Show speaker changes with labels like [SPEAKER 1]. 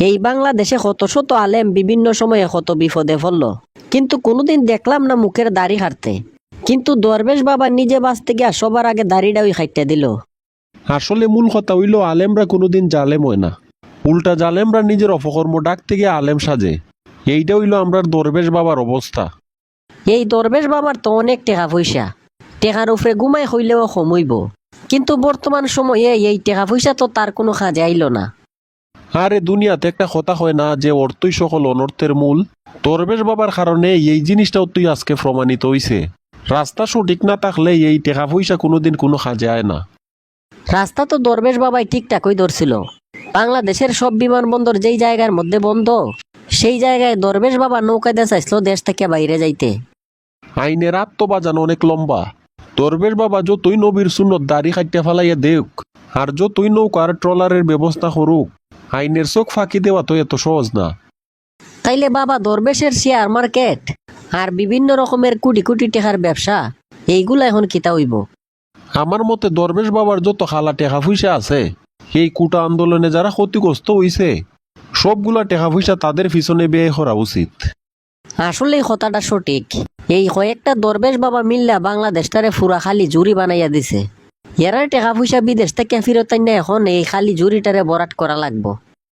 [SPEAKER 1] এই বাংলাদেশে কত শত আলেম বিভিন্ন সময়ে কত বিপদে পড়ল। কিন্তু কোনোদিন দেখলাম না মুখের দাড়ি হারতে। কিন্তু দরবেশ বাবা নিজে বাঁচতে গিয়া সবার আগে দাড়িটাই খাইতে দিল।
[SPEAKER 2] আসলে মূল কথা হইল আলেমরা কোনোদিন জালেম হয় না। উল্টা জালেমরা নিজের অপকর্ম ডাক থেকে আলেম সাজে। এইটা হইল আমরার দরবেশ বাবার অবস্থা।
[SPEAKER 1] এই দরবেশ বাবার তো অনেক টাকা পয়সা। টেকার উপরে ঘুমাই হইলেও কমইব কিন্তু বর্তমান সময়ে এই টাকা পয়সা তো তার কোনো কাজে আইল না।
[SPEAKER 2] আরে দুনিয়াতে একটা কথা হয় না যে অর্থই সকল অনর্থের মূল। দরবেশ বাবার কারণে এই জিনিসটাও তুই আজকে প্রমাণিত হইছে। রাস্তা সঠিক না থাকলে এই টাকা পয়সা কোনোদিন কোনো কাজে আয় না।
[SPEAKER 1] রাস্তা তো দরবেশ বাবাই ঠিকঠাকই ধরছিল। বাংলাদেশের সব বিমানবন্দর যেই জায়গার মধ্যে বন্ধ সেই জায়গায় দরবেশ বাবা নৌকা দিয়ে চাইছিল দেশ থেকে বাইরে যাইতে।
[SPEAKER 2] আইনের আত্মবাজান অনেক লম্বা। দরবেশ বাবা যতই নবীর সুন্নত দাড়ি খাইতে ফালাইয়া দেখ আর যতই নৌকার ট্রলারের ব্যবস্থা করুক আইনের চোখ ফাঁকি দেওয়া তো এত সহজ না।
[SPEAKER 1] তাইলে বাবা দরবেশের শেয়ার মার্কেট আর বিভিন্ন রকমের কোটি কোটি টাকার ব্যবসা এইগুলা এখন কিতা হইব?
[SPEAKER 2] আমার মতে দরবেশ বাবার যত খালা টেকা পয়সা আছে এই কুটা আন্দোলনে যারা ক্ষতিগ্রস্ত হইছে সবগুলা টেকা পয়সা তাদের পিছনে ব্যয় করা উচিত।
[SPEAKER 1] আসলে কথাটা সঠিক। এই কয়েকটা দরবেশ বাবা মিল্লা বাংলাদেশটারে ফুরা খালি জুরি বানাইয়া দিছে। এরার টেকা পয়সা বিদেশ থেকে ফিরত এখন এই খালি জুরিটারে বরাট করা লাগবো।